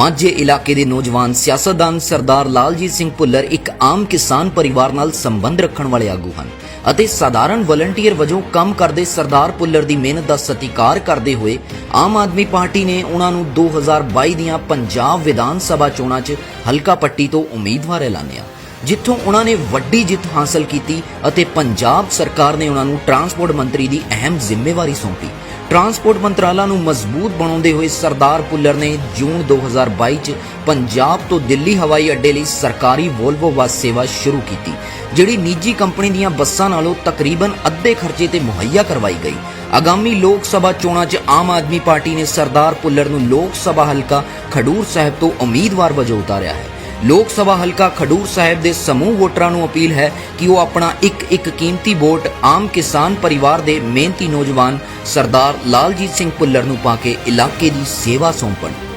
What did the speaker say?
ਮਾਝੇ ਇਲਾਕੇ ਦੇ ਨੌਜਵਾਨ ਸਿਆਸਤਦਾਨ ਸਰਦਾਰ ਲਾਲਜੀਤ ਸਿੰਘ ਭੁੱਲਰ ਇੱਕ ਆਮ ਕਿਸਾਨ ਪਰਿਵਾਰ ਨਾਲ ਸੰਬੰਧ ਰੱਖਣ ਵਾਲੇ ਆਗੂ ਹਨ ਅਤੇ ਸਾਧਾਰਨ ਵਲੰਟੀਅਰ ਵਜੋਂ ਕੰਮ ਕਰਦੇ ਸਰਦਾਰ ਭੁੱਲਰ ਦੀ ਮਿਹਨਤ ਦਾ ਸਤਿਕਾਰ ਕਰਦੇ ਹੋਏ ਆਮ ਆਦਮੀ ਪਾਰਟੀ ਨੇ ਉਹਨਾਂ ਨੂੰ 2022 ਦੀਆਂ ਪੰਜਾਬ ਵਿਧਾਨ ਸਭਾ ਚੋਣਾਂ 'ਚ ਹਲਕਾ ਪੱਟੀ ਤੋਂ ਉਮੀਦਵਾਰ ਐਲਾਨਿਆ। ਜਿੱਥੋਂ ਉਹਨਾਂ ਨੇ ਵੱਡੀ ਜਿੱਤ ਹਾਸਲ ਕੀਤੀ ਅਤੇ ਪੰਜਾਬ ਸਰਕਾਰ ਨੇ ਉਹਨਾਂ ਨੂੰ ਟਰਾਂਸਪੋਰਟ ਮੰਤਰੀ ਦੀ ਅਹਿਮ ਜ਼ਿੰਮੇਵਾਰੀ ਸੌਂਪੀ। ਟਰਾਂਸਪੋਰਟ ਮੰਤਰਾਲਾ ਨੂੰ ਮਜ਼ਬੂਤ ਬਣਾਉਂਦੇ ਹੋਏ ਸਰਦਾਰ ਪੁੱਲਰ ਨੇ ਜੂਨ 2022 ਚ ਪੰਜਾਬ ਤੋਂ ਦਿੱਲੀ ਹਵਾਈ ਅੱਡੇ ਲਈ ਸਰਕਾਰੀ ਵੋਲਵੋ ਬੱਸ ਸੇਵਾ ਸ਼ੁਰੂ ਕੀਤੀ, ਜਿਹੜੀ ਨਿੱਜੀ ਕੰਪਨੀ ਦੀਆਂ ਬੱਸਾਂ ਨਾਲੋਂ ਤਕਰੀਬਨ ਅੱਧੇ ਖਰਚੇ ਤੇ ਮੁਹੱਈਆ ਕਰਵਾਈ ਗਈ। ਆਗਾਮੀ ਲੋਕ ਸਭਾ ਚੋਣਾਂ 'ਚ ਆਮ ਆਦਮੀ ਪਾਰਟੀ ਨੇ ਸਰਦਾਰ ਪੁੱਲਰ ਨੂੰ ਲੋਕ ਸਭਾ ਹਲਕਾ ਖਡੂਰ ਸਾਹਿਬ ਤੋਂ ਉਮੀਦਵਾਰ ਵਜੋਂ ਉਤਾਰਿਆ ਹੈ। ਲੋਕ ਸਭਾ ਹਲਕਾ ਖਡੂਰ ਸਾਹਿਬ ਦੇ ਸਮੂਹ ਵੋਟਰਾਂ ਨੂੰ ਅਪੀਲ ਹੈ ਕਿ ਉਹ ਆਪਣਾ ਇੱਕ ਇੱਕ ਕੀਮਤੀ ਵੋਟ ਆਮ ਕਿਸਾਨ ਪਰਿਵਾਰ ਦੇ ਮਿਹਨਤੀ ਨੌਜਵਾਨ ਸਰਦਾਰ ਲਾਲਜੀਤ ਸਿੰਘ ਭੁੱਲਰ ਨੂੰ ਪਾ ਕੇ ਇਲਾਕੇ ਦੀ ਸੇਵਾ ਸੌਂਪਣ।